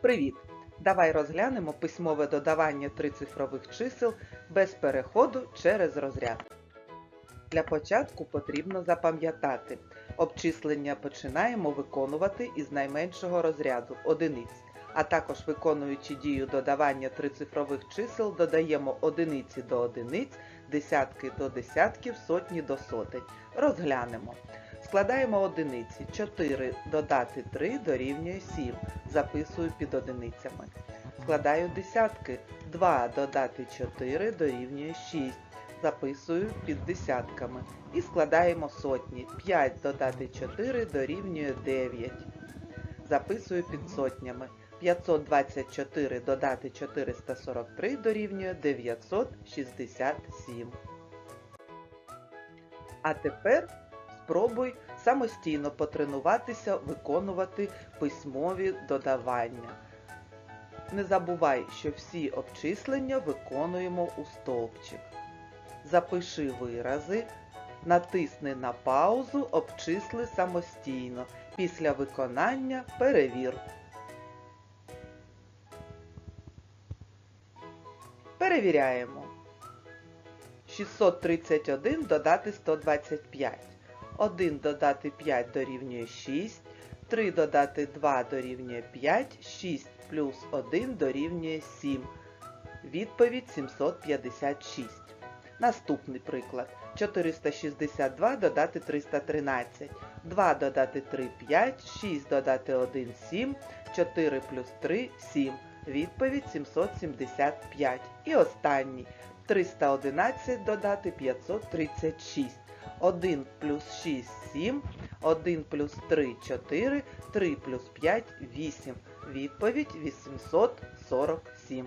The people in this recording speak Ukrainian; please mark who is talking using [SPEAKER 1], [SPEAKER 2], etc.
[SPEAKER 1] Привіт! Давай розглянемо письмове додавання трицифрових чисел без переходу через розряд. Для початку потрібно запам'ятати. Обчислення починаємо виконувати із найменшого розряду одиниць, а також виконуючи дію додавання трицифрових чисел, додаємо одиниці до одиниць, десятки до десятків, сотні до сотень. Розглянемо. Складаємо одиниці. 4 додати 3 дорівнює 7. Записую під одиницями. Складаю десятки. 2 додати 4 дорівнює 6. Записую під десятками. І складаємо сотні. 5 додати 4 дорівнює 9. Записую під сотнями. 524 додати 443 дорівнює 967. А тепер спробуй самостійно потренуватися виконувати письмові додавання. Не забувай, що всі обчислення виконуємо у стовпчик. Запиши вирази, натисни на паузу, обчисли самостійно. Після виконання перевір. Перевіряємо. 631 додати 125. 1 додати 5 дорівнює 6, 3 додати 2 дорівнює 5, 6 плюс 1 дорівнює 7. Відповідь 756. Наступний приклад. 462 додати 313. 2 додати 3 5, 6 додати 1 7, 4 плюс 3 7. Відповідь 775. І останній. 311 додати 536. 1 плюс 6 7, 1 плюс 3 4, 3 плюс 5 8. Відповідь 847.